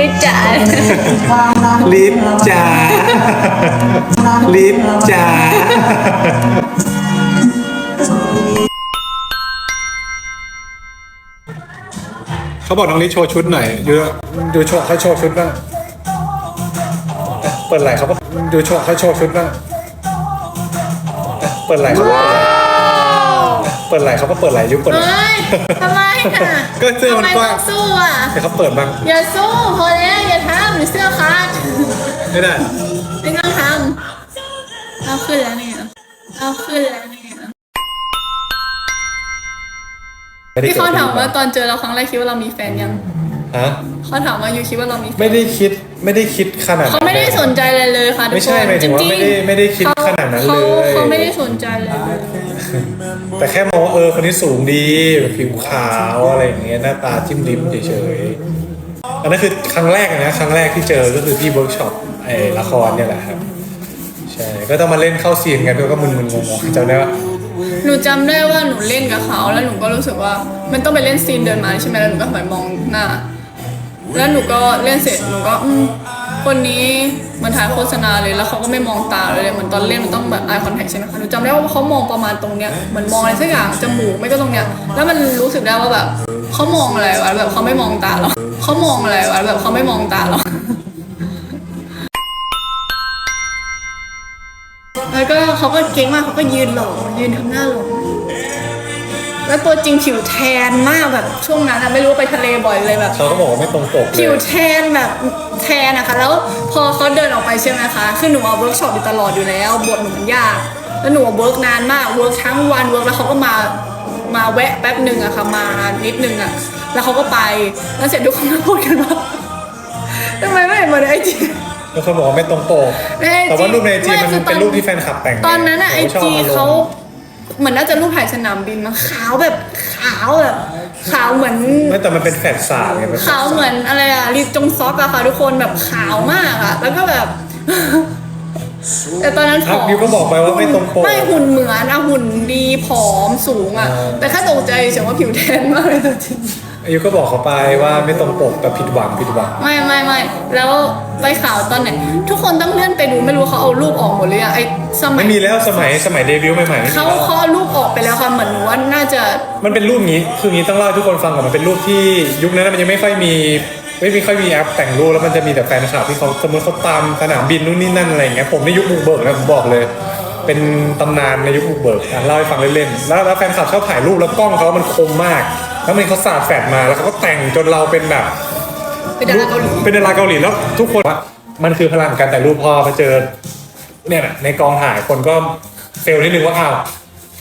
ลิจ๋าลิศจ๋าลิศจ๋าเขาบอกน้องลิศโชว์ชุดหน่อยดูดูโชว์เขาโชว์ชุดบ้างเปิดไหล่เขาปะดูโชว์เขาโชว์ชุดบ้างเปิดไหล่เขาปะเปิดไหล่เขาปะเปิดไหล่ยุบเปิดไหล่เฮ้ยทำไม อะก็เสื้อมันทำไมกว้างต้องสู้อะ แต่เขาเปิดบ้างอย่าสู้พอแล้วอย่าทำหรือเสื้อขาดไม่ได้ ไม่ต้องทำเอาขึ้นแล้วเนี่ยเอาขึ้นแล้วเนี่ยไม่ได้พี่เขากิดถามว่าตอนเจอเราครั้งแรกคิดว่าเรามีแฟนยัง ฮะเขาถามว่าอยู่คิดว่าเรามีแฟนไม่ได้คิดไม่ได้คิดขนาดนั้นเขาไม่ได้สนใจอะไรเลยค่ะทุกคนไม่ใช่หมายถึงว่าจริไม่ได้ไม่ได้คิดขขนาดนั้นเขาเลยเขาไม่ได้สนใจเลย แต่แค่มองว่าเออคนนี้สูงดีแบบผิวขาวอะไรอย่างเงี้ยหน้าตาจิ้มลิ้มเฉยๆอันนั้นคือครั้งแรกนะครั้งแรกที่เจอก็คือที่เวิร์กช็อปไอ้ละครเนี่ยแหละครับใช่ก็ต้องมาเล่นเข้าซีนกันก็มึนๆงงๆจำได้ว่า หนูจำได้ว่าหนูเล่นกับเขาแล้วหนูก็รู้สึกว่ามันต้องไปเล่นซีนเดินมาใช่ไหมแล้วหนูก็หันมองหน้า แล้วหนูก็เล่นเสร็จหนูก็อืมคนนี้มันถ่ายโฆษณาเลยแล้วเขาก็ไม่มองตาเลยเหมือนตอนเล่นมันต้องแบบ eye contact ใช่ไหมคะหนูจำได้ว่าเขามองประมาณตรงเนี้ยเหมือนมองอะไรสักอย่างจมูกไม่ก็ตรงเนี้ยแล้วมันรู้สึกได้ว่าแบบเขามองอะไรวะแบบเขาไม่มองตาเราเขามองอะไรวะแบบเขาไม่มองตาเราแล้วก็เขาก็เก่งมากเขาก็ยืนหล่อยืนทำหน้าหล่อ แล้วตัวจริงผิวแทนมากแบบช่วงนั้นอะไม่รู้ว่าไปทะเลบ่อยเลยแบบ เขาก็บอกว่าไม่ตรงปกเลผิวยแทนแบบแทนนะคะ แล้วพอเขาเดินออกไปใช่ไหมคะคือหนูเอาเวิร์กช็อปอยู่ตลอดอยู่แล้วบทหนูมันยากแล้วหนูเวิร์กนานมากเวิร์กทั้งวันเวิร์กแล้วเขาก็มามาแวะแป๊บหนึ่งอะค่ะมานิดนึงอะแล้วเขาก็ไปแล้วเสร็จทุกคนก็พูดกันว่าทำไมไม่เห็นเหมือนไอจี แล้วคนบอกว่าไม่ตรงปกใน IG แต่ว่ารูปในไอจีไม่มันคือตอนเป็นรูปที่แฟนคลับแต่งตอนนั้นอะไอชบจีมลงเขาเห มือนน่าจะรูปถ่ายสนามบินมาขาวแบบขาวแบบขาวเหมือน ไม่แต่มันเป็นแฟนสาวไงป็นแฟนขาวเหมือนอะไรอะลิปจงซอกอะค่ะทุกคนแบบขาวมากอะแล้วก็แบบ แต่ตอนนั้นผอะอมบิวก็บอกไปว่าไม่ตรงปก ไม่หุ่นเหมือนอะหุ่นดีผอมสูงอะอ่าแต่แค่ตกใจเฉยว่าผิวแทนมากเลยตัวจริง อายุก็บอกเขาไปว่าไม่ตรงปกแต่ผิดหวังผิดหวัง ไม่ไม่ไม่แล้วใบขาวตอนไหน ทุกคนต้องเลื่อนไปดูไม่รู้เขาเอารูปออกหมดเลยอะไอสมัไม่ยมีแล้วสมัยสมัยเดบิวต์ใหม่ๆไม่มีเขาแล้วเขาเอารูปออกไปแล้วค่ะเหมือนว่าน่าจะ มันเป็นรูปงี้ คืองี้ต้องเล่าให้ทุกคนฟังก่อนมันเป็นรูปที่ยุคนั้นมันยังไม่ค่อยมี ไม่มีค่อยมีแอปแต่งรูปแล้วมันจะมีแต่แฟนคลับที่เขาสมมติเขาตามสนามบินนู่นนี่นั่นอะไรอย่างเงี้ยผมในยุคบุกเบิกนะผมบอกเลย เป็นตำนานในยุคบุกเบิกอะเล่าให้ฟังเล่นๆแล้วแล้วแฟนคลับชอบถ่ายรูปแล้วกล้องเขามันคมมาก แล้วมันเขาสาดแฟลชมาแล้วเขาก็แต่งจนเราเป็นแบบ เป็นดาราเกาหลีเป็นดาราเกาหลีแล้วทุกคนว่ามันคือพลังการแต่งรูปพอมาเจอเนี่ยน่ะในกองถ่ายคนก็เฟลนิดนึงว่าอ้าว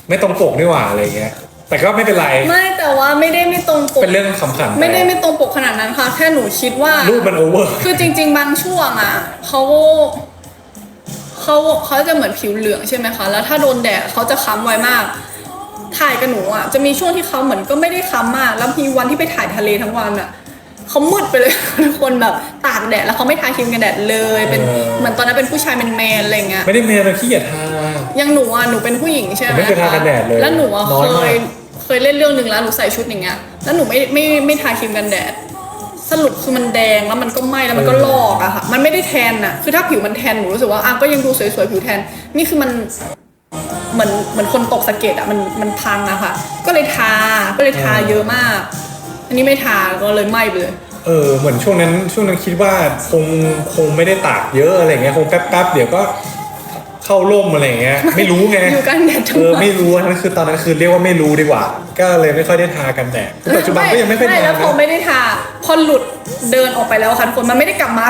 ไม่ตรงปกนี่หว่าอะไรเงี้ย แต่ก็ไม่เป็นไร ไม่แต่ว่าไม่ได้ไม่ตรงปก เป็นเรื่องขำขันปไม่ได้ไม่ตรงปกขนาดนั้นค่ะ แค่หนูคิดว่า รูปมันโอเวอร์ คือจริง ๆ บางช่วงอะเขาเขาเขาจะเหมือนผิวเหลืองใช่ไหมคะ แล้วถ้าโดนแดดเขาจะค้ำไวมาก ถ่ายกับหนูอะจะมีช่วงที่เขาเหมือนก็ไม่ได้ค้ำมากแล้วมีวันที่ไปถ่ายทะเลทั้งวันอะเขามืดไปเลยทุกคนแบบตากแดดแล้วเขาไม่ทาครีมกันแดดเลย เป็นเออเหมือนตอนนั้นเป็นผู้ชายเป็นแมนๆอะไรเงี้ยไม่ได้เมนเลยขี้เกียจทาอยังหนูอะหนูเป็นผู้หญิงใช่ไหมผมไม่เคยทากันแดดเลยแล้วหนูอะน้อเคยมาก ยเคยเล่นเรื่องหนึ่งแล้วหนูใส่ชุดอย่างเงี้ยแล้วหนูไม่ไม่ไม่ทาครีมกันแดด สรุปคือมันแดงแล้วมันก็ไหม้แล้วมันก็ลอกอะค่ะ มันไม่ได้แทนอะคือถ้าผิวมันแทนหนูรู้สึกว่าอะก็ยังดูสวยๆผิวแทน นี่คือมัน เหมือนเหมือนคนตกสะเก็ดอะมันมันพังอะค่ะ ก็เลยทาก็เลยทาเยอะมาก อันนี้ไม่ทาก็เลยไหม้ไปเลย เออเหมือนช่วงนั้นช่วงนั้นคิดว่าคงคงไม่ได้ตากเยอะอะไรเงี้ยคงแป๊บๆเดี๋ยวก็ เข้าร่มอะไรเงี้ยไม่รู้ไงอยู่กันแดดทั้งเออวันไม่รู้อันนั้นคือตอนนั้นคือเรียกว่าไม่รู้ดีกว่า ก็เลยไม่ค่อยได้ทากันแดดปัจจุบันก็ยังไม่ค่อยไม่ทาแล้วพอนะไม่ได้ทาพอหลุดเดินออกไปแล้วค่ะทุกคนมันไม่ได้กลับมา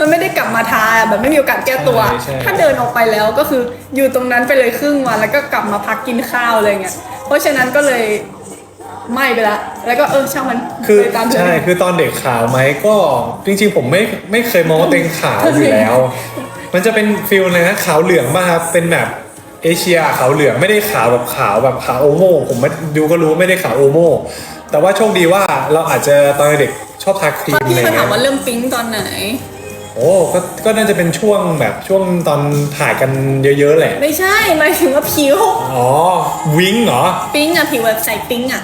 มันไม่ได้กลับมาทาแบบไม่มีโอกาสแก้ตัวใช่ใช่ถ้าเดินออกไปแล้วก็คืออยู่ตรงนั้นไปเลยครึ่งวันแล้วก็กลับมาพักกินข้าวอะไรเงี้ยเพราะฉะนั้นก็เลยไหม่ไปละแล้วก็เออช่างมันคือไปตามเธอใช่คือตอนเด็กขาวไหมก็จริงๆ ผมไม่ไม่เคยมองว่าตัวเองขาวอยู่แล้ว มันจะเป็นฟิลเลยนะขาวเหลืองมากครับเป็นแบบเอเชียขาวเหลืองไม่ได้ขาวแบบขาวแบบขาวโอโมผมไม่ดูก็รู้ว่าไม่ได้ขาวโอโมแต่ว่าโชคดีว่าเราอาจจะตอนเด็กชอบทาครีพอมพี่อะไรเขาถามเงี้ยว่าเริ่มปิ๊งตอนไหน โอ้ก็ก็น่าจะเป็นช่วงแบบช่วงตอนถ่ายกันเยอะๆแหละไม่ใช่หมายถึงว่าผิว อ๋อวิงเหรอ ปิ๊งอะผิวแบบใส่ปิ๊งอะ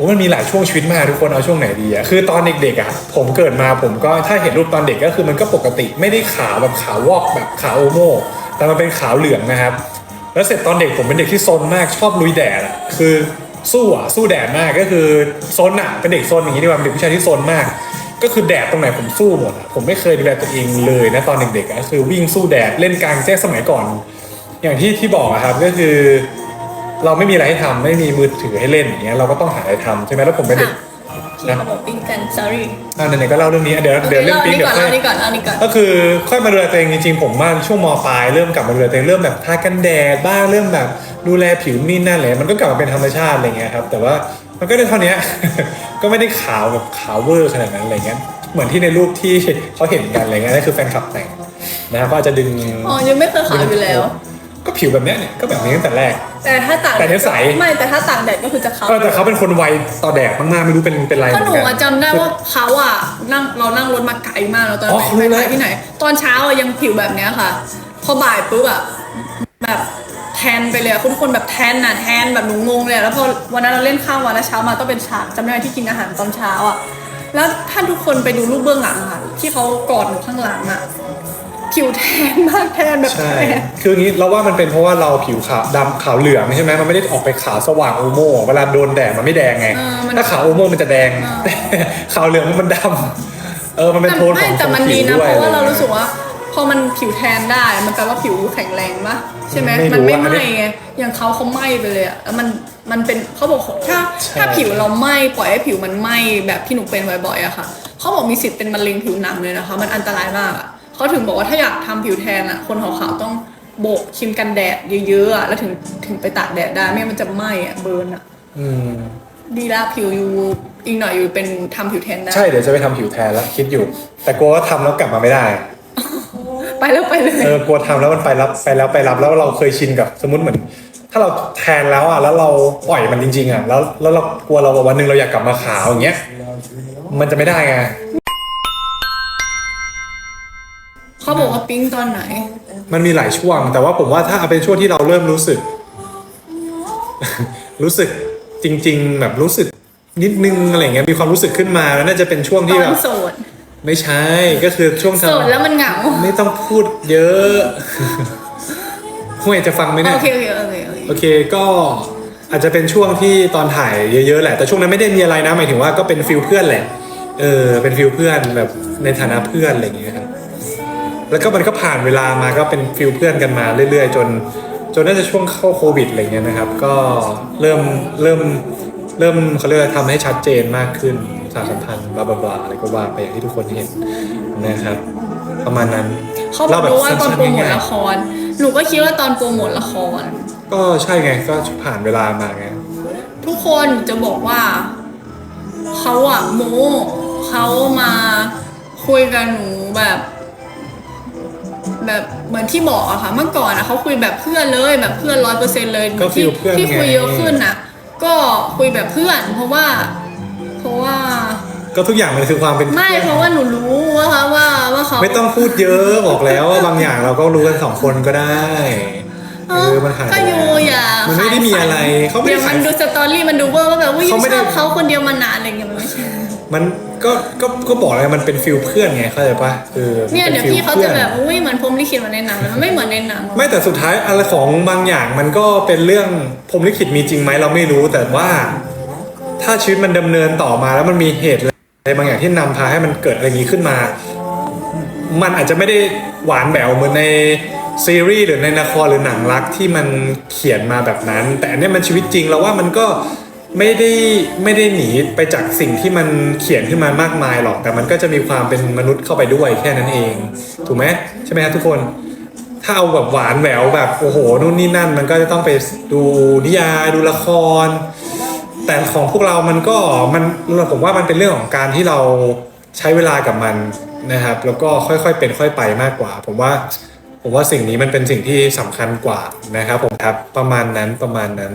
โอ้มันมีหลายช่วงชีวิตมากทุกคนเอาช่วงไหนดีอะคือตอนเด็กๆอะผมเกิดมาผมก็ถ้าเห็นรูปตอนเด็กก็คือมันก็ปกติไม่ได้ขาวแบบขาววอกแบบขาวโอโม่แต่มันเป็นขาวเหลืองนะครับ แล้วเสร็จตอนเด็กผมเป็นเด็กที่ซนมากชอบลุยแดดอะคือสู้อะสู้แดดมากก็คือซนอะเป็นเด็กซนอย่างนี้ดีกว่าเป็นเด็กผู้ชายที่ซนมาก ก็คือแดดตรงไหนผมสู้หมดอะผมไม่เคยดูแลตัวเองเลยนะตอนเด็กๆอะคือวิ่งสู้แดดเล่นกลางแจ้งสมัยก่อน อย่างที่ที่บอกอะครับก็คือ เราไม่มีอะไรให้ทำไม่มีมือถือให้เล่นอย่างเงี้ยเราก็ต้องหาอะไรทำใช่ไหมแล้วผมเป็นเด็กที่เขาบอกปิ้งกัน sorry อ่าไหนๆก็เล่าเรื่องนี้เดี๋ยวเดี๋ยวเรื่องเล่าปิ๊งนี่เดี๋ยก่อนวค่อเล่ายนี่ก่อนเล่านี่ก่อน ก็คือค่อยมาดูแลตัวเองจริงๆผมว่าช่วงมปลายเริ่มกลับมาดูแลตัวเองเริ่มแบบทากันแดดบ้างเริ่มแบบดูแลผิวนี่นั่นเลยมันก็กลับมาเป็นธรรมชาติอะไรเงี้ยครับแต่ว่ามันก็ได้เท่านี้ก็ไม่ได้ขาวแบบขาวเวอร์ขนาดนั้นอะไรเงี้ยเหมือนที่ในรูปที่เขาเห็นกันอะไรเงี้ยนั่นคือแฟนคลับแต่งนะครับก็อาจจะดึง อ๋อยังไม่เคยขาวอยู่แล้ว ก็ผิวแบบเนี้ยเนี่ยก็แบบนี้ตั้งแต่แรก แต่ถ้าต่างแต่เนี่ยใส ไม่แต่ถ้าต่างแดดก็คือจะขาวเออแต่เขาเป็นคนไวต่อแดดมากๆไม่รู้เป็นเป็นไรก็หนูเหมือนกัอะน จำได้ว่าเขาอะนั่งเรานั่งรถมาไกลมากแล้วตอนอ๋อไปเขารู้ไปแล้วถ่ายที่ไหน ตอนเช้าอะยังผิวแบบเนี้ยค่ะ พอบ่ายปุ๊บอะแบบแทนไปเลยอะทุกคนแบบแทนน่ะแทนแบบหนูงงเลยอะแล้วพอวันนั้นเราเล่นข้าววันแล้วเช้ามาต้องเป็นฉากจำได้ไหมที่กินอาหารตอนเช้าอะแล้วถ้าทุกคนไปดูรูปเบื้องหลังอะที่เขากอดหนูข้างหลังอะ ผิวแทนมากแทนแบบใช่ แทน คืออย่างนี้เราว่ามันเป็นเพราะว่าเราผิวขาวดำขาวเหลืองใช่ไหมมันไม่ได้ออกไปขาวสว่างโอโม่ เวลาโดนแดดมันไม่แดงไง เออมันถ้าขาวโอโม่มันจะแดงแต่ขาวเหลืองมันดำเออ มันเป็นแต่โทนขไม่องแต่มันผิดีวนะด้วยเพราะว่าเราอไรู้สึกว่า พอมันผิวแทนได้ มันแปลว่าผิวแข็งแรงปะใช่ไหมไม่รู้มันไม่อะอันไหนี้ม้ไงอย่างเขาเขาไหม้ไปเลยอะแล้วมันมันเป็นเขาบอกถ้าใช่ถ้าผิวเราไหม้ปล่อยให้ผิวมันไหม้แบบที่หนูเป็นบ่อยๆอะค่ะเขาบอกมีสิทธิ์เป็นมะเร็งผิวหนังเลยนะคะ มันอันตรายมากอะ เขาถึงบอกว่าถ้าอยากทำผิวแทนอะคนขาวๆต้องโบกครีมกันแดดเยอะๆอะแล้วถึงถึงไปตากแดดได้ไม่งั้นมันจะไหม้อะเบิร์นอะอืมดีละผิวอยู่อีกหน่อยอยู่เป็นทำผิวแทนได้ใช่เดี๋ยวจะไปทำผิวแทนแล้วคิดอยู่ แต่กลัวว่าทำแล้วกลับมาไม่ได้ ไปแล้วไปเลยเออกลัวทำแล้วมันไปรับไปแล้วไปรับแล้วเราเคยชินกับสมมติเหมือน ถ้าเราแทนแล้วอะแล้วเราปล่อยมันจริง ๆอะแล้วแล้วเรากลัวเราวันหนึ่งเราอยากกลับมาขาวอย่างเงี้ยมันจะไม่ได้ไง เขาบอกว่าปิ๊งตอนไหน มันมีหลายช่วง แต่ว่าผมว่าถ้าเอาเป็นช่วงที่เราเริ่มรู้สึก รู้สึกจริง ๆ แบบรู้สึกนิดนึงอะไรเงี้ยมีความรู้สึกขึ้นมาแล้วน่าจะเป็นช่วงตที่อแบนบโสด ไม่ใช่ก็คือช่วงโสดแล้วมันเหงา ไม่ต้องพูดเยอะห่วยจะฟังไหมเนี่ย โอเคโอเคโอเคโอเคโอเคก็อาจจะเป็นช่วงที่ตอนถ่ายเยอะๆแหละ แต่ช่วงนั้นไม่ได้มีอะไรนะหมายถึงว่าก็เป็นฟิลเพื่อนแหละ เออเป็นฟิลเพื่อนแบบในฐานะเพื่อนอะไรอย่างเงี้ยครับ แล้วก็มันก็ผ่านเวลามาก็เป็นฟิลเพื่อนกันมาเรื่อยๆ จน จนน่าจะช่วงเข้าโควิดอะไรเงี้ยนะครับ ก็เริ่มเริ่มเริ่มเขาเรียกว่าทำให้ชัดเจนมากขึ้นสารสัมพันธ์บลาบลาบลาอะไรก็ว่าไปอย่างที่ทุกคนเห็นนะครับ ประมาณนั้นเขาบอกรู้ว่าตอนโปรโมทๆละคร หนูก็คิดว่าตอนโปรโมทละคร ก็ใช่ไงก็ผ่านเวลามาไงทุกคนจะบอกว่าเขาอะโมเขามาคุยกับหนูแบบ แบบเหมือนที่บอกอะค่ะ เมื่อก่อนอะเขาคุยแบบเพื่อนเลยแบบเพื่อนร้อยเปอร์เซ็นต์เลยก็ฟีที่ลเพื่อนที่ไงคุยเยอะขึ้นอะก็คุยแบบเพื่อน เพราะว่า เพราะว่า ก็ทุกอย่างมันคือความเป็นไม่เพราะว่าหนูรู้ว่าเขาว่าว่าเขา ไม่ต้องพูดเยอะบอกแล้วว่าบางอย่างเราก็รู้กันสองคนก็ได้เออมันขาย ก็อยู่อย่ามันไม่ได้มีอะไรเขาไม่เดี๋ได้ยวมัขายนดูสตอรี่มันดูเวอร์ว่าแบบว่าเขาไม่ชได้ อบเขาคนเดียวมานานอะไรเงี้ยมันไม่ใช่ มัน ก็ก็ก็บอกเลยมันเป็นฟิลเพื่อนไงเข้าใจปะคือเนี่ยป็เดี๋ยวฟิลพี่เขาพื่จะอนแบบอุ้ยเหมือนพรหมลิขิตเหมาในหนังมันไม่เหมือนในหนังไม่แต่สุดท้ายอะไรของบางอย่างมันก็เป็นเรื่องพรหมลิขิตมีจริงไหมเราไม่รู้แต่ว่า ถ้าชีวิตมันดำเนินต่อมาแล้วมันมีเหตุอะไรบางอย่างที่นำพาให้มันเกิดอะไรอย่างนี้ขึ้นมา มันอาจจะไม่ได้หวานแหววเหมือนในซีรีส์หรือในละครหรือหนังรักที่มันเขียนมาแบบนั้น แต่อันเนี้ยมันชีวิตจริงเราว่ามันก็ ไม่ได้ไม่ได้หนีไปจากสิ่งที่มันเขียนขึ้นมามากมายหรอก แต่มันก็จะมีความเป็นมนุษย์เข้าไปด้วยแค่นั้นเอง ถูกไหมใช่ไหมครับทุกคนถ้าเอาแบบหวานแหววแบบโอ้โหนู่นนี่นั่น มันก็จะต้องไปดูนิยายดูละคร แต่ของพวกเรามันก็มันผมว่ามันเป็นเรื่องของการที่เราใช้เวลากับมันนะครับ แล้วก็ค่อยๆเป็นค่อยไปมากกว่า ผมว่าผมว่าสิ่งนี้มันเป็นสิ่งที่สำคัญกว่านะครับ ผมครับประมาณนั้นประมาณนั้น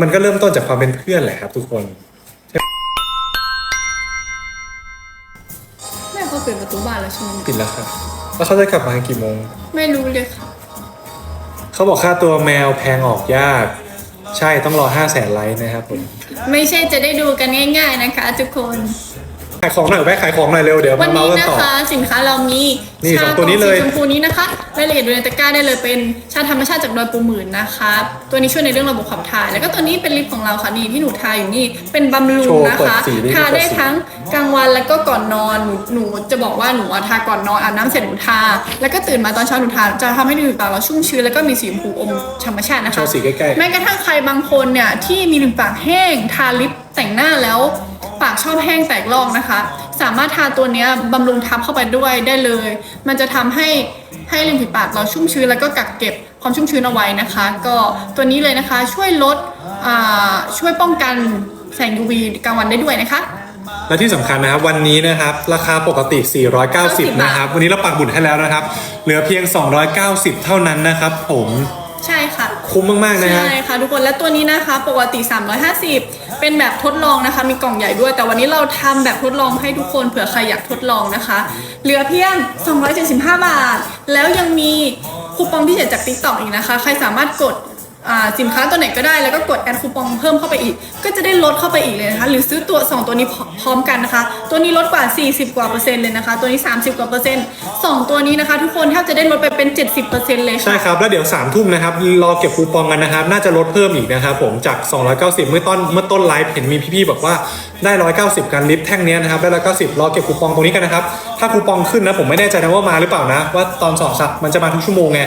มันก็เริ่มต้นจากความเป็นเพื่อนแหละครับ ทุกคนแม่เขาเปิดประตูบ้านแล้วใช่ไหมปิดแล้วครับแล้วเขาจะกลับมากี่โมง ไม่รู้เลยค่ะ เขาบอกค่าตัวแมวแพงออกยาก ใช่ต้องรอ5 0 0แสนไลค์นะครับผม ไม่ใช่จะได้ดูกันง่าย ๆนะคะ ทุกคนขายของหน่อยแวะขายของหน่อยเร็วเดี๋ยววัมานเมานี้ส์กันนะต่อ คะสินค้าเรามีนี่ชาสองตัวนี้เลยสีชมพูนี้นะคะรายละเอียดดูในตะกร้าได้เลยเป็นชาธรรมชาติจากดอยปูหมื่นนะคะตัวนี้ช่วยในเรื่องระบบขับถ่าย แล้วก็ตัวนี้เป็นลิปของเราค่ะนี่ที่หนูทาอยู่นี่เป็นบำรุโชงว์นะเปิดคะสีดิทาได้เปิดสี ทั้งกลางวันแล้วก็ก่อนนอนหนูหนูจะบอกว่าหนูอะทาก่อนนอนอาบน้ำเสร็จหนูทา แล้วก็ตื่นมาตอนเช้าหนูทาจะทำให้ริมฝีปากเราชุ่มชื้นแล้วก็มีสีชมพูอมธรรมชาตินะโชคะ ว์สีใกล้ๆ แม้กระทั่งใครบางคนเนี่ยที่มีริมฝีปากแห้งทาลิป แต่งหน้าแล้วปากชอบแห้งแตกลอกนะคะ สามารถทาตัวเนี้ยบำรุงทับเข้าไปด้วยได้เลย มันจะทำให้ให้ริมฝีปากเราชุ่มชื้นแล้วก็กักเก็บความชุ่มชื้นเอาไว้นะคะ ก็ตัวนี้เลยนะคะช่วยลดอ่าช่วยป้องกันแสง UV กลางวันได้ด้วยนะคะ และที่สำคัญนะครับวันนี้นะครับราคาปกติ 490 นะครับ วันนี้เราปักบุญให้แล้วนะครับ เหลือเพียง 290 เท่านั้นนะครับผม ใช่ค่ะ คุ้มมากๆนะฮะ ใช่ค่ะทุกคนและตัวนี้นะคะ ปกติ 350 เป็นแบบทดลองนะคะ มีกล่องใหญ่ด้วย แต่วันนี้เราทำแบบทดลองให้ทุกคนเผื่อใครอยากทดลองนะคะ เหลือเพียง 275 บาท แล้วยังมีคูปองพิเศษจาก TikTok อีกนะคะ ใครสามารถกดอ่า สินค้าตัวไหนก็ได้แล้วก็กดแอดคูปองเพิ่มเข้าไปอีก ก็จะได้ลดเข้าไปอีกเลยนะคะ หรือซื้อตัว 2 ตัวนี้พร้อมกันนะคะ ตัวนี้ลดกว่า 40 กว่าเปอร์เซ็นต์เลยนะคะ ตัวนี้ 30 กว่าเปอร์เซ็นต์สองตัวนี้นะคะ ทุกคนแทบจะได้ลดไปเป็น 70เปอร์เซ็นต์เลยค่ะใช่ครับแล้วเดี๋ยว3ามทุ่มนะครับรอเก็บคูปองกันนะครับน่าจะลดเพิ่มอีกนะครับผมจาก 290 เมื่อต้นเมื่อต้นไลฟ์เห็นมีพี่ๆบอกว่าได้ 190 กันลิฟต์แท่งนี้นะครับได้190รอเก็บคูปองตรงนี้กันนะครับถ้าคูปองขึ้นนะผมไม่แน่ใจนะว่ามาหรือเปล่านะ ว่าตอนสอบสักมันจะมาทุกชั่วโมงไง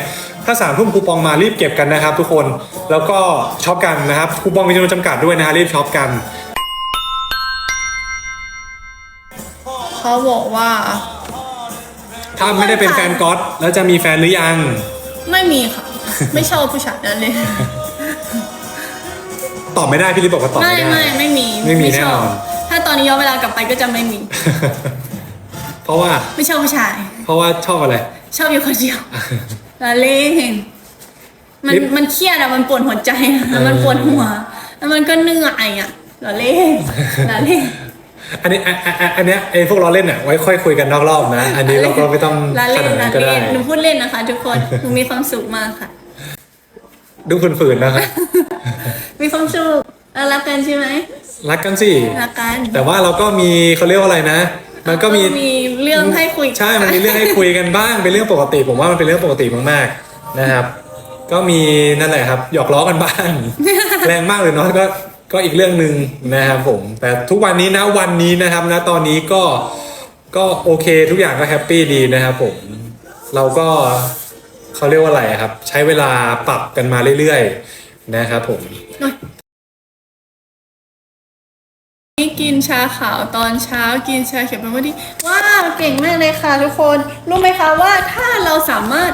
ถ้า3ามทุ่มคูปองมารีบเก็บกันนะครับ ทุกคนแล้วก็ช็อปกันนะครับคูปองมีจำนวนจำกัดด้วยนะฮะรีบช็อปกัน เขาบอกว่า ถ้าไม่ได้เป็นแฟนก๊อตแล้วจะมีแฟนหรือยัง ไม่มีค่ะ ไม่ชอบผู้ชายนั่นเลย ตอบไม่ได้พี่ลิฟบอกว่าตอบไม่ไม่ได้ ไม่ไม่มีไม่มีชแน่อนบอน ถ้าตอนนี้ย้อนเวลากลับไปก็จะไม่มีเพ ราะว่าไม่ชอบผู้ชาย เพราะว่าชอบอะไร ชอบอยู่คนเดียวละเล่นมันลิฟมันเครียดอะมันปวดหัวใจอะมันปวดหัว แล้วมันก็เหนื่อยอะละเล่นละเล่นอันนี้อันอันอันอันเนี้ยไอ้พวกเราเล่นอะไว้ค่อยคุยกันนอกรอบนะ อันนี้เราก็ไม่ต้องละขเล่นนาดนั้ละนก็ได้เล่นหนูพูดเล่นนะคะ ทุกคนหนูมีความสุขมากค่ะ ดูฝืนๆนะครับมีความสุขเรารักกันใช่ไหมรักกันสิรักกันแต่ว่าเราก็มีเขาเรียกว่าอะไรนะ มันก็มีมีเรื่องให้คุยใช่ มันมีเรื่องให้คุยกันบ้าง เป็นเรื่องปกติ ผมว่ามันเป็นเรื่องปกติมากๆนะครับ ก็มีนั่นแหละครับ หยอกล้อกันบ้าง แรงมากหรือน้อยก็ ก็อีกเรื่องหนึ่งนะครับผม แต่ทุกวันนี้นะวันนี้นะครับนะตอนนี้ก็ ก็โอเคทุกอย่างก็แฮปปี้ดีนะครับผม เราก็เขาเรียกว่าอะไรอะครับ ใช้เวลาปรับกันมาเรื่อยๆนะครับผม กินชาขาวตอนเช้ากินชาเขียวเป็นวันที่ว้าวเก่งมากเลยค่ะทุกคนรู้ไหมคะว่าถ้าเราสามารถ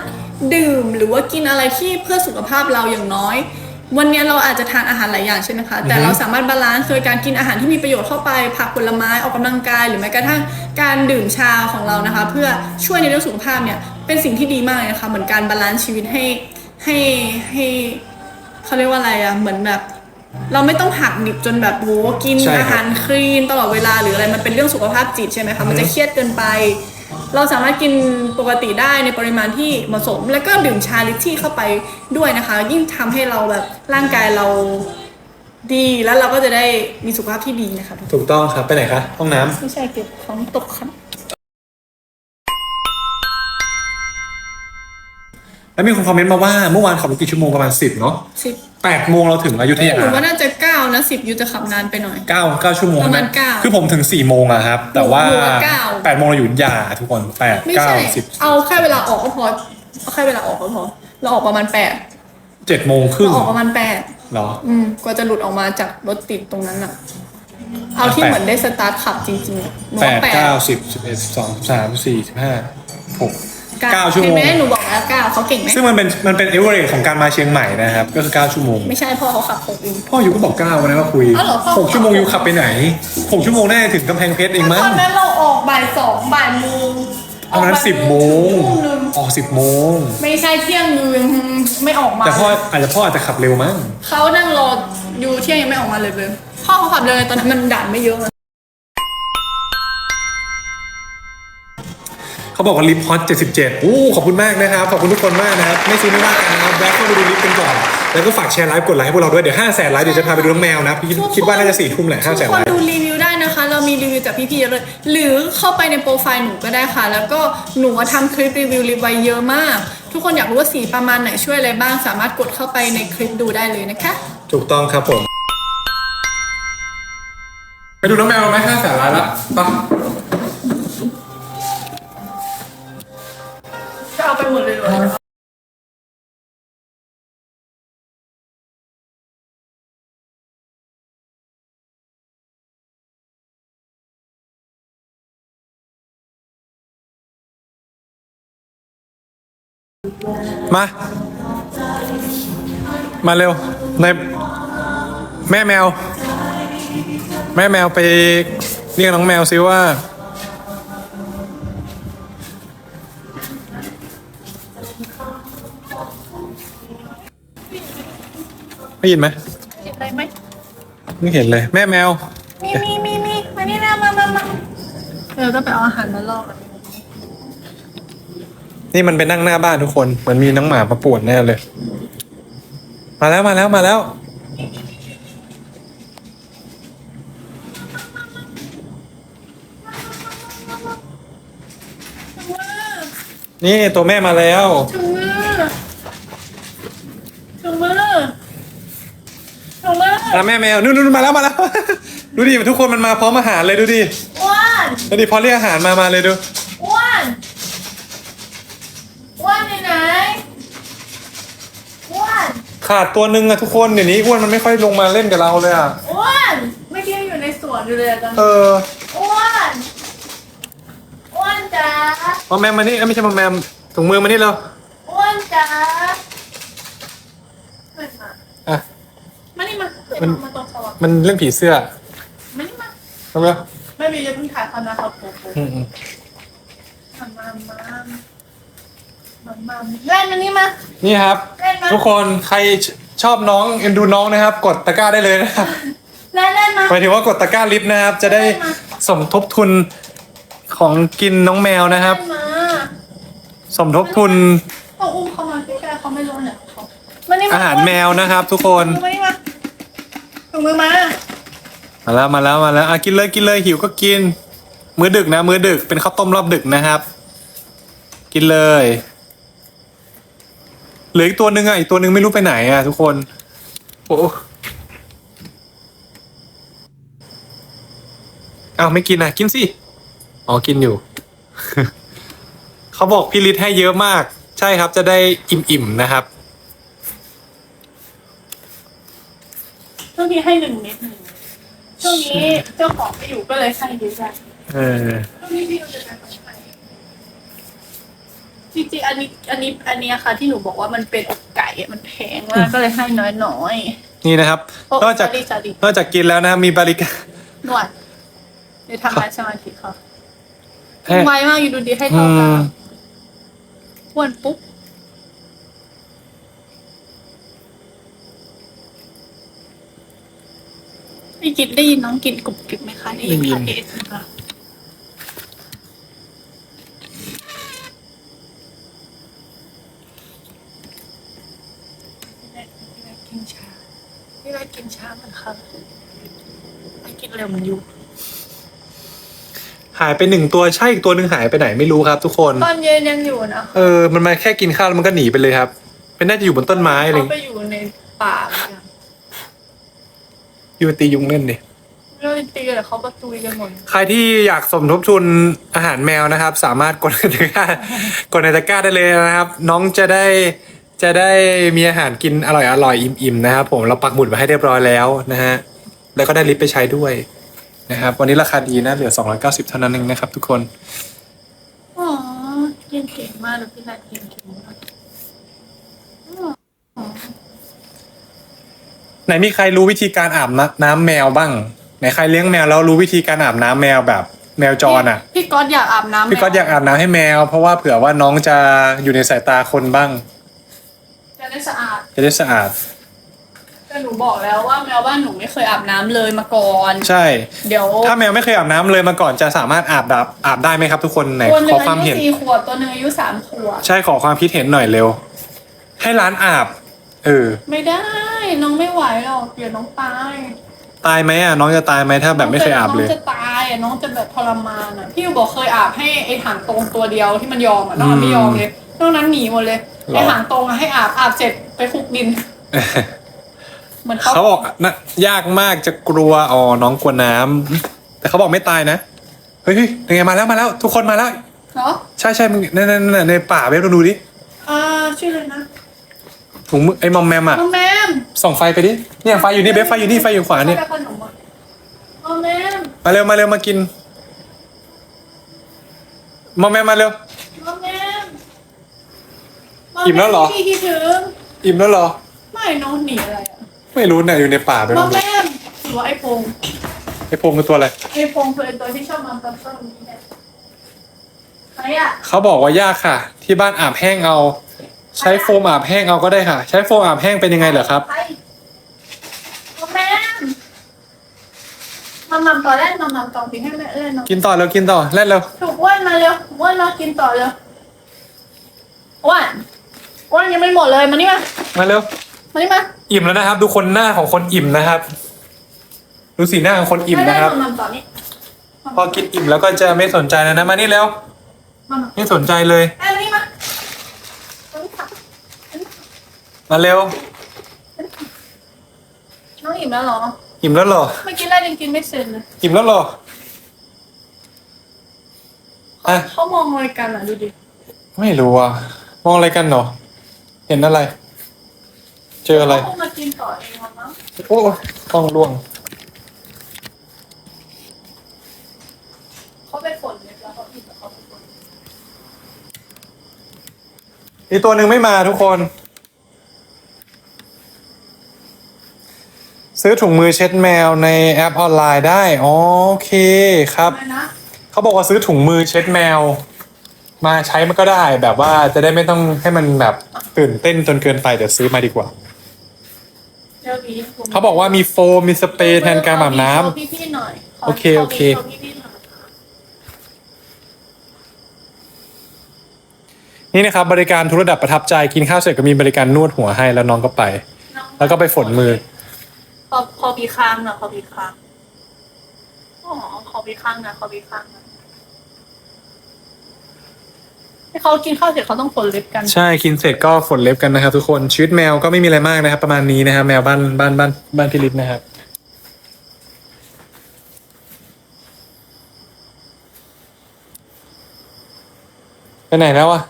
ดื่มหรือว่ากินอะไรที่เพื่อสุขภาพเราอย่างน้อย วันนี้เราอาจจะทานอาหารหลายอย่างใช่ไหมคะแต่อือฮึเราสามารถบาลานซ์โดยการกินอาหารที่มีประโยชน์เข้าไปผักผลไม้ออกกำลังกาย หรือแม้กระทั่งการดื่มชาของเรานะคะ เพื่อช่วยในเรื่องสุขภาพเนี่ยเป็นสิ่งที่ดีมากเลยนะคะเหมือนการบาลานซ์ชีวิตให้ให้ให้เขาเรียกว่าอะไรอะเหมือนแบบ เราไม่ต้องหักดิบจนแบบโหกินใช่ครับอาหารคลีนตลอดเวลาหรืออะไรมันเป็นเรื่องสุขภาพจิตใช่ไหมคะมันจะเครียดเกินไป เราสามารถกินปกติได้ในปริมาณที่เหมาะสม แล้วก็ดื่มชาลิชี่เข้าไปด้วยนะคะ ยิ่งทำให้เราแบบร่างกายเราดีแล้วเราก็จะได้มีสุขภาพที่ดีนะคะทุกคนถูกต้องครับไปไหนคะห้องน้ำไม่ใช่เก็บของตกครับแล้วมีคนคอมเมนต์มาว่าเมื่อวานขับรถกี่ชั่วโมงประมาณ10เนาะสิบ 8โมงเราถึงอยุธยาหนูว่าน่าจะเก้านะสิบยูจะขับนานไปหน่อย9 9ชั่วโมงประมาณใช่ไหเก้าคือผมถึง4โมงอะครับ แต่ว่าหนูว่าเก้า8โมงเราอยู่อยุธยาทุกคน8ไม่ใช่9 10เอาแค่เวลาออกก็พอเอาแค่เวลาออกก็พอเราออกประมาณแปด7โมงครึ่งเราออกประมาณแปดเหรออืมกว่าจะหลุดออกมาจากรถติดตรงนั้นอะเอาที่แปดเหมือนได้สตาร์ทขับจริงๆอะหนู8ว่าแปด9 10 11 12 13 14 15 6 9ชั่วโมเห็นงไหมหนูบอกแล้วเก้าเขาเก่งไหมซึ่งมันเป็นมันเป็นเอเวอเรของการมาเชียงใหม่นะครับ ก็คือ 9 ชั่วโมง ไม่ใช่พ่อเขาขับหกเอง พ่ออยู่ก็บอก9วันนั้นมาคุยอ๋อเหรอพ่อ6ชั่วโมงอยู่ขับไปไหน6ชั่วโมงน่าจะถึงกำแพงเพชรเองมั้ตงอนนั้นเราออกบ่ายสองบ่ายโมงตอนนั้น10โมงทุ่มหนึ่งออก10โมง ไม่ใช่เที่ยงนึงไม่ออกมา แต่พ่ออาจจะพ่ออาจจะขับเร็วมั้ง เขานั่งรออยู่เที่ยงยังไม่ออกมาเลยเลยพ่อเขาขับเลยตอนนั้นมันด่านไม่เยอะเขาบอกว่าลิฟต์ฮอต77อู้ขอบคุณมากนะครับ ขอบคุณทุกคนมากนะครับ ไม่ซื้อไม่ว่ากันนะครับแวะเข้าไปดูลิฟต์กันก่อน แล้วก็ฝากแชร์ไลฟ์กดไลค์ให้พวกเราด้วย เดี๋ยว5แสนไลค์เดี๋ยวจะพาไปดูน้องแมวนะพี่คิดว่าน่าจะสี่ทุ่มแหละ5แสนทุกคไลนค์ ดูรีวิวได้นะคะ เรามีรีวิวจากพี่ๆเยอะเลย หรือเข้าไปในโปรไฟล์หนูก็ได้ค่ะ แล้วก็หนูทำคลิปรีวิวรีวิวไว้เยอะมาก ทุกคนอยากรู้ว่าสีประมาณไหนช่วยอะไรบ้าง สามารถกดเข้าไปในคลิปดูได้เลยนะคะ ถูกต้องครับผม ไปดูน้องแมวไหม5แสนไลค์ละไป หมดเลยเหรอมา มาเร็ว ในแม่แมว แม่แมวไปเรียกน้องแมวซิว่า ได้ยินไหมเห็นอะไรไหมไม่เห็นเลย แม่แมว มีมีมีมีมานี่นะมามามาเออก็ไปเอาอาหารมาล่อกันนี่มันไปนั่งหน้าบ้านทุกคนเหมือนมีน้องหมามาป่วนแน่เลย มาแล้วมาแล้วมาแล้วนี่ตัวแม่มาแล้วถุงมือถุงมือถุงมื ออะแม่แมวนู่นนู่นมาแล้วมาแล้ว ดูดิทุกคนมันมาพร้อมอาหารเลยดูดิอ้วนดูดิพอเรียกอาหารมามาเลยดูอ้วนอ้วนอยู่ไหนอ้วนขาดตัวหนึ่งอะทุกคนเดี๋ยวนี้อ้วนมันไม่ค่อยลงมาเล่นกับเราเลยอะอ้วนเมื่อกี้อยู่ในสวนอยู่เลยอะตอนเอออ้วนอ้วนจ๋ามาแมมมานี่เอ้ยไม่ใช่มาแมมถุงมือมานี่เราอ้วนจ๋าไม่มา อะ มานี่ มาเดี๋ยวมันมาตรงสว่างมันเรื่องผีเสื้อมานี่มาทำไมไม่มีจะเพิ่งถ่ายเขานะครับโป๊ะโป๊ะอืมอืมมามามามามาเล่นอันนี้มา นี่ครับ เล่นมาทุกคนใครชอบน้องเอ็นดูน้องนะครับ กดตะกร้าได้เลยนะครับเล่นเล่นมา หมายถึงว่ากดตะกร้าลิฟต์นะครับ จะได้สมทบทุนของกินน้องแมวนะครับ เล่นมาสมทบทุนต้องอุ้มเขามาใกล้ๆเขาไม่รู้เนี่ยเขามานี่อาหารแมวนะครับ ทุกคนมานี่มา ถุงมือมามาแล้วมาแล้วมาแล้วอะกินเลยกินเลยหิวก็กิน มื้อดึกนะ มื้อดึกเป็นข้าวต้มรอบดึกนะครับ กินเลยเหลืออีกตัวหนึ่งอะอีกตัวหนึ่งไม่รู้ไปไหนอะทุกคนโอ้อ้าไม่กินอะ กินสิอ๋อกินอยู่ เขาบอกพี่ฤทธิ์ให้เยอะมาก ใช่ครับจะได้อิ่มๆนะครับ ช่วงนี้ให้หนึ่งเม็ดหนึ่งช่วงนี้เจ้าของไม่อยู่ก็เลยให้เยอะจังเออช่วงนี้พี่เราจะไปทำไมจริงๆอันนี้อันนี้อันนี้ค่ะ ที่หนูบอกว่ามันเป็นอกไก่อะมันแพงมากก็เลยให้น้อยนี่นะครับ ๆโอ้นอกจาก สวัสดีสวัสดีนอกจากกินแล้วนะครับมีบริการนวดเดี๋ยวทำงานสมาธิค่ะให้ไวมากอยู่ดูดีให้อืเท่ากันมอ้วนปุ๊บ ได้ยินได้ยินน้องกินกรุบกริบไหมคะได้ยินค่ะเอสนะคะกินชาพี่ไว้กินชาเหมือนค่ะไม่กินเร็วเหมันอยู่หายไปหนึ่งตัวใช่อีกตัวหนึ่งหายไปไหนไม่รู้ครับ ทุกคน ตอนเย็นยังอยู่นะเออ มันมาแค่กินข้าวแล้วมันก็หนีไปเลยครับเป็นน่าจะอยู่บนต้นไม้อะไรอเขาย่างไปงี้อยู่ในป่าเหมือนกันอ ยู่ตียุงเล่นดิไม่รู้ตีกันแต่เขาก็ตุยกันหมดใครที่อยากสมทบทุนอาหารแมวนะครับ สามารถกดในตะกร้ากดในตะกร้าได้เลยนะครับ น้องจะได้จะได้มีอาหารกินอร่อยอร่อยอิ่มๆนะครับ ผมเราปักหมุดไว้ให้เรียบร้อยแล้วนะฮะแล้วก็ได้ลิฟต์ไปใช้ด้วยนะครับ วันนี้ราคาดีนะเหลือ 290 เท่านั้นเองนะครับ ทุกคน อ๋อเรียนเก่งมากเลยพี่นัทเรียนเก่งมาก ไหนมีใครรู้วิธีการอาบน้ำน้ำแมวบ้างไหนใครเลี้ยงแมวแล้วรู้วิธีการอาบน้ำแมวแบบ แมวจรอะ พี่ก๊อตอยากอาบน้ำพี่ก๊อตอยากอาบน้ำให้แมว เพราะว่าเผื่อว่าน้องจะอยู่ในสายตาคนบ้าง จะได้สะอาด จะได้สะอาดจะแต่หนูบอกแล้วว่าแมวบ้านหนูไม่เคยอาบน้ำเลยมาก่อน ใช่ เดี๋ยว ถ้าแมวไม่เคยอาบน้ำเลยมาก่อนจะสามารถอาบดับอาบได้ไหมครับ ทุกคนไหนตัวหนึ่ของความอายุเห็นสี่ขวบตัวหนึ่งอายุสามขวบใช่ขอความคิดเห็นหน่อยเร็ว ให้ร้านอาบ เออ ไม่ได้ น้องไม่ไหวหรอกเดี๋ยวน้องตายตายไหมอะน้องจะตายไหมถ้าแบบไม่เคยอาบเลย น้องจะตายอะน้องจะแบบทรมานอะพี่บอกเคยอาบให้ไอ้หางตรงตัวเดียวที่มันยอมอะน้องมันไม่ยอมเลยนอกนั้นหนีหมดเลยหรอ ไอ้หางตรงอะให้อาบอาบเสร็จไปคลุกดินเหมือนเขาเขาบอกนะยากมากจะกลัวอ๋อน้องกลัวน้ำแต่เขาบอกไม่ตายนะเฮ้ยเฮ้ยยังไงมาแล้วมาแล้ว ทุกคนมาแล้ว เนาะใช่ใช่มึงนั่นนั่นนั่นในป่าเว็บลองดูดิอ่าชื่อเลยนะ ถุงมือไอ้มอมแมมอะน้องแมมส่องไฟไปดิ เนี่ยไฟอยู่นี่เว็บไฟอยู่นี่ไฟอยู่ขวาเนี่ยชอบขนมอะน้องแมมมาเร็วมาเร็วมากิน มอมแมมมาเร็วน้องแมมอิ่มแล้วเหรอ พี่คิดถึงอิ่มแล้วเหรอ ไม่น้องหนีอะไรอะไม่รู้เนี่ยอยู่ในป่าไปน้แล้อวงแมมหรือว่าไอ้พงไอ้พงคือตัวอะไร ไอ้พงคือไอ้ตัวที่ชอบมาตัดต้นนี้เนี่ยใครอะเขาบอกว่ายากค่ะ ที่บ้านอาบแห้งเอา ใช้โฟมอาบแห้งเอาก็ได้ค่ะ ใช้โฟมอาบแห้งเป็นยังไงเหรอครับใครน้องแมมมามัมต่อแรกมามัมต่อพี่ให้แม่เล่นเนาะกินต่อเร็วกินต่อเล่นเร็วถูกอ้วนมาเร็วอ้วนมากินต่อเร็วอ้วนอ้วนยังไม่หมดเลยมานี่มามาเร็ว มานี่มาอิ่มแล้วนะครับ ดูคนหน้าของคนอิ่มนะครับ ดูสีหน้าของคนอิ่มนะครับให้แม่มามัมต่อนี่พอกินอิ่มแล้วก็จะไม่สนใจแล้วนะมานี่เร็วมามัมไม่สนใจเลยแม่มานี่มามานี่ค่ะ มาเร็ว น้องอิ่มแล้วเหรอ อิ่มแล้วเหรอ เมื่อกี้แรกยังกินไม่เสร็จเลยอิ่มแล้วเหรอ อะ เขามองอะไรกันอะดูดิ ไม่รู้อะ มองอะไรกันเหรอ เห็นอะไร เจออะไร เขาคงมากินต่อเองหรอมั้งโอ้กล้องล่วง เขาไปฝนเลยแล้วเขาอิ่มแล้วเขาไปฝน อีกตัวหนึ่งไม่มาทุกคน ซื้อถุงมือเช็ดแมวในแอปออนไลน์ได้อ๋อโอเคครับทำไมนะเขาบอกว่าซื้อถุงมือเช็ดแมว มาใช้มันก็ได้แบบว่าจะได้ไม่ต้องให้มันแบบตื่นเต้นจนเกินไปเดี๋ยวซื้อมาดีกว่าเดี๋ยวดีเขาบอกว่ามีโฟมมีสเปรย์แทนการอาบน้ำขอพี่ๆหน่อยขโอเคโอเคขพี่ๆหน่อยนี่นะครับบริการทุกระดับประทับใจกินข้าวเสร็จก็มีบริการนวดหัวให้แล้วน้องก็ไปน้องแล้วก็ไปฝนมือ ขอขอพี่ค้างน่อยขอพีค้างอ๋อขอพี่ค้างนะขอพีค้างนะให้เขากินข้าวเสร็จเขาต้องฝนเล็บกันใช่กินเสร็จก็ฝนเล็บกันนะครับ ทุกคนชีวิตแมวก็ไม่มีอะไรมากนะครับ ประมาณนี้นะครับ แมวบ้านบ้านบ้านบ้านพี่ลิศนะครับ ไปไหนแล้วอะ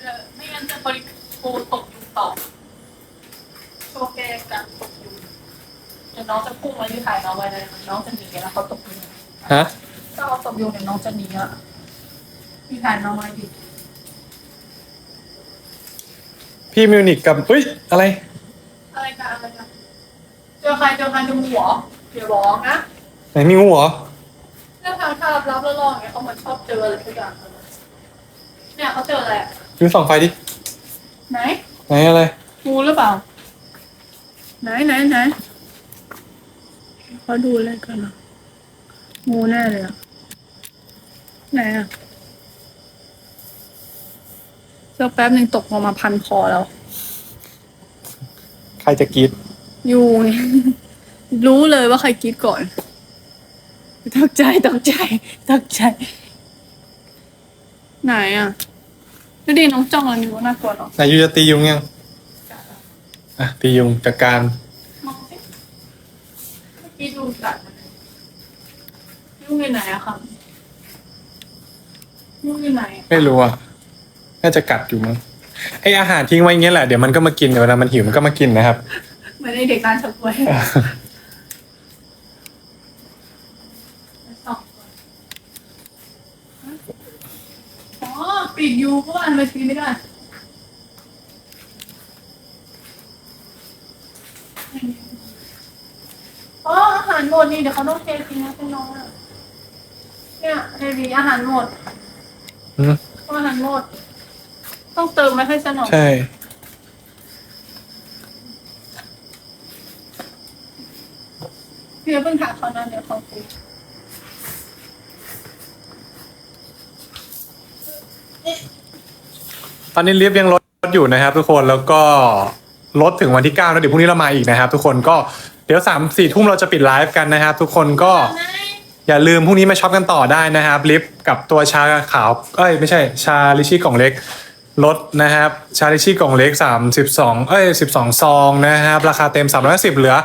เออไม่งั้นจะบริโภคตกยุงต่อโชว์แกกันตกยุงเดี๋ยว น้องจะพุ่งมาที่ถ่ายน้องไว้เลยน้องจะหนีแล้วเขาตกยุงฮะถ้าเขาตกยุงเดี๋ยวน้องจะหนีอะพี่ถ่ายน้องไว้ดิพี่มิวนิกกับเฮ้ยอะไร อะไรกันอะไรกันเจอใครเจอใครเจอหัวเดี๋ยวร้องนะไหนมีงูเหรอเรื่องทางถ้ารับรับแล้วรองเนี่ยเขาเหมือนชอบเจออะไรทุกอย่างเนี่ยเขาเจออะไรอะดูส่องไฟดิไหนไหนอะไรงูหรือเปล่าไหนไหนไหน เขาดูอะไรกันอะงูแน่เลยอะไหนอะเจ้าแป๊บหนึ่งตกลงมาพันคอแล้ว ใครจะกรีดยูไงรู้เลยว่าใครกรีดก่อนตกใจตกใจตกใจ ไหนอะดูดิน้องจ้องอะไรอยู่น่ากลัวเนาะไหนยูจะตียุงยัง อะตียุงจัดการ มองสิเมื่อกี้ดูกัดมันยุ่ง อยู่ไหนอะคะยุ่งอยู่ไหนอะไม่รู้อะ น่าจะกัดอยู่มั้ง ไออาหารทิ้งไว้อย่างเงี้ยแหละ เดี๋ยวมันก็มากินเดี๋ยวเวลามันหิวมันก็มากินนะครับ เหมือนไอเด็กร้านเฉาก๊วยสองตัวอ๋อปีกยูก็อันไปทีไม่ได้อ๋ออาหารหมดนี่เดี๋ยวเขาต้องเททิ้งนะเป็นน้องอะ เนี่ยเฮดีอาหารหมดอือาหารหมด ต้องเติมมาให้สนองใช่ เพียเพิ่งถามเขานะเดี๋ยวเขาคุยตอนนี้ลิฟต์ยังลดอยู่นะครับ ทุกคนแล้วก็ลดถึงวันที่เก้าแล้วเดี๋ยวพรุ่งนี้เรามาอีกนะครับ ทุกคนก็เดี๋ยวสามสี่ทุ่มเราจะปิดไลฟ์กันนะครับ ทุกคนก็ อย่าลืมพรุ่งนี้มาช็อปกันต่อได้นะครับลิฟต์กับตัวชาขาวเอ้ยไม่ใช่ชาลิชี่กล่องเล็กลดนะครับชาลิชี่กล่องเล็ก 32 เอ้ย 12 ซองนะครับราคาเต็ม 310 เหลือ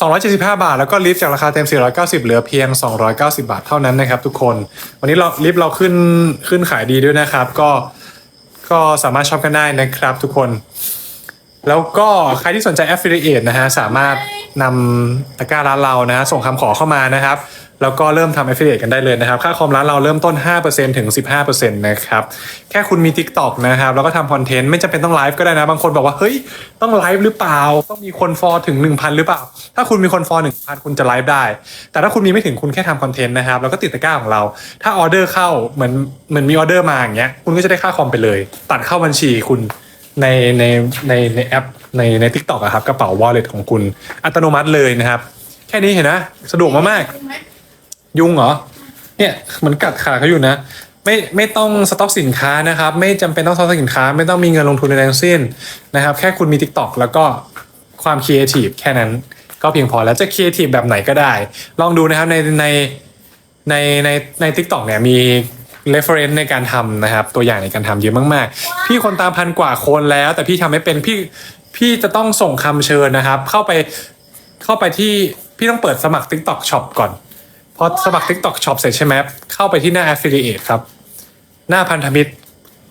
275 บาท แล้วก็ลิฟต์จากราคาเต็ม 490 เหลือเพียง 290 บาทเท่านั้นนะครับทุกคน วันนี้เราลิฟต์เราขึ้นขึ้นขายดีด้วยนะครับ ก็ก็สามารถช็อปกันได้นะครับทุกคน แล้วก็ใครที่สนใจ Affiliate นะฮะสามารถนำตะกร้าร้านเรานะส่งคำขอเข้ามานะครับ แล้วก็เริ่มทำ Affiliate กันได้เลยนะครับ ค่าคอมร้านเราเริ่มต้น 5%ถึง 15%นะครับ แค่คุณมี TikTok นะครับ แล้วก็ทำคอนเทนต์ไม่จำเป็นต้องไลฟ์ก็ได้นะ บางคนบอกว่า เฮ้ย ต้องไลฟ์หรือเปล่า ต้องมีคนฟอลถึง 1,000 หรือเปล่า ถ้าคุณมีคนฟอล1,000 คุณจะไลฟ์ได้ แต่ถ้าคุณมีไม่ถึงคุณแค่ทำคอนเทนต์นะครับ แล้วก็ติดตะกร้าของเรา ถ้าออเดอร์เข้าเหมือนเหมือนมีออเดอร์มาอย่างเงี้ย คุณก็จะได้ค่าคอมไปเลย ตัดเข้าบัญชีคุณในในในในแอปในในทิกตอกอะครับกระเป๋า wallet ของคุณอัตโนมัติเลยนะครับ แค่นี้เห็นนะ สะดวกมากๆ ยุงเหรอ เนี่ยเหมือนกัดขาเขาอยู่นะ ไม่ไม่ต้องสต็อกสินค้านะครับ ไม่จำเป็นต้องสต็อกสินค้า ไม่ต้องมีเงินลงทุนในทั้งสิ้นนะครับ แค่คุณมี TikTok แล้วก็ความครีเอทีฟแค่นั้นก็เพียงพอแล้วจะครีเอทีฟแบบไหนก็ได้ ลองดูนะครับในในในในใน t ิ k t o k เนี่ยมี reference ในการทำนะครับ ตัวอย่างในการทำเยอะมากๆ พี่คนตามพันกว่าคนแล้ว แต่พี่ทำไม่เป็นพี่พี่จะต้องส่งคำเชิญนะครับ เข้าไปเข้าไปที่พี่ต้องเปิดสมัคร TikTok Shop ก่อน พอสมัคร TikTok Shop เสร็จใช่ไหมเข้าไปที่หน้า Affiliate ครับ หน้าพันธมิตร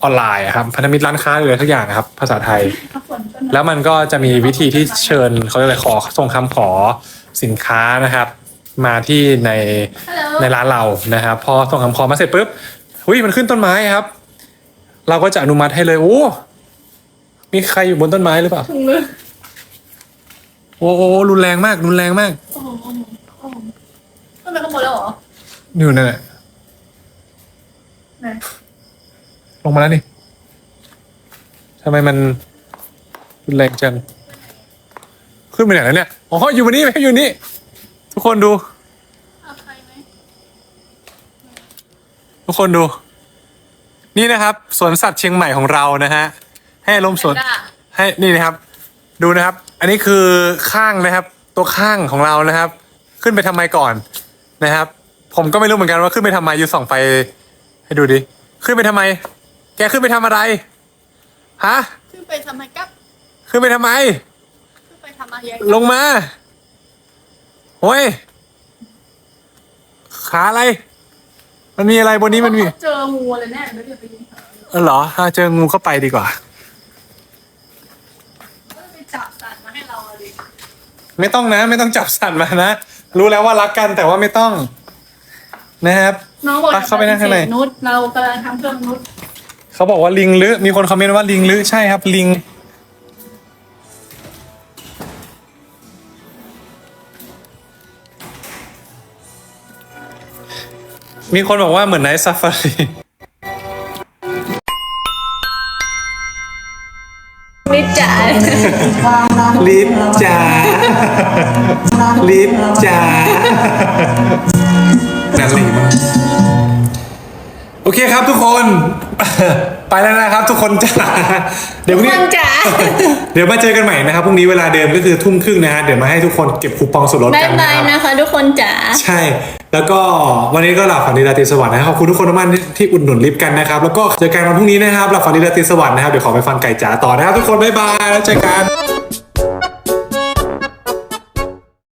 ออนไลน์อะครับ พันธมิตรร้านค้าหรืออะไรทุกอย่างนะครับ ภาษาไทย แล้วมันก็จะมีวิธีที่เชิญเขาเรียกอะไรขอส่งคำขอสินค้านะครับ มาที่ในในร้านเรานะครับ พอส่งคำขอมาเสร็จปุ๊บหุยมันขึ้นต้นไม้ครับ เราก็จะอนุมัติให้เลยโอ้มีใครอยู่บนต้นไม้หรือเปล่าถุงมือโอ้โหรุนแรงมากรุนแรงมาก ไปขโมยแล้วเหรอ อยู่นั่นแหละไหน ลงมาแล้วนี่ทำไมมันรุนแรงจัง ขึ้นไปไหนแล้วเนี่ยอ๋ออยู่บนนี้ไม่อยู่นี่ ทุกคนดู เอาใครไหมทุกคนดู นี่นะครับสวนสัตว์เชียงใหม่ของเรานะฮะ ให้อารมณ์สวนแพนด้าให้นี่นะครับ ดูนะครับ อันนี้คือข้างนะครับ ตัวข้างของเรานะครับ ขึ้นไปทำไมก่อน นะครับ ผมก็ไม่รู้เหมือนกันว่าขึ้นไปทำไมอยู่ส่องไฟให้ดูดิ ขึ้นไปทำไม แกขึ้นไปทำอะไร ฮะ ขึ้นไปทำไมกับ ขึ้นไปทำไม ขึ้นไปทำอะไรลงมาโอ้ย ขาอะไร มันมีอะไรบนนี้มันมี เจองูอะไรแน่เดี๋ยวเดี๋ยวไปยิงเขาเออเหรอถ้าเจองูก็ไปดีกว่าเขาจะไปจับสัตว์มาให้เราเลยไม่ต้องนะ ไม่ต้องจับสัตว์มานะ รู้แล้วว่ารักกันแต่ว่าไม่ต้อง นะครับ น้องบอกไปเข้าไปนั่งข้างใน นุชเรากำลังทำเครื่องนุชเขาบอกว่าลิงลือมีคนคอมเมนต์ว่าลิงลือใช่ครับ ลิง มีคนบอกว่าเหมือนไนท์ซาฟารี ลิฟจ๋าลิฟจ๋านาลีมากโอเคครับทุกคน ไปแล้วนะครับ ทุกคนจ๋าเดี๋ยวพรุ่งคนี้นจ๋าเดี๋ยวมาเจอกันใหม่นะครับพรุ่งนี้เวลาเดิมก็คือทุ่มครึ่งนะฮะเดี๋ยวมาให้ทุกคนเก็บคูปองส่วนลดบายกันนะบายครับนะคะทุกคนจ๋าใช่ แล้วก็วันนี้ก็หลับฝันดีราตรีสวัสดิ์นะครับขอบคุณทุกคนมากๆที่อุดหนุนลิฟต์กันนะครับ แล้วก็เจอกันวันพรุ่งนี้นะครับหลับฝันดีราตรีสวัสดิ์นะครับเดี๋ยวขอไปฟังไก่จ๋าต่อนะครับทุกคนบ๊ายบายแล้วเจอกัน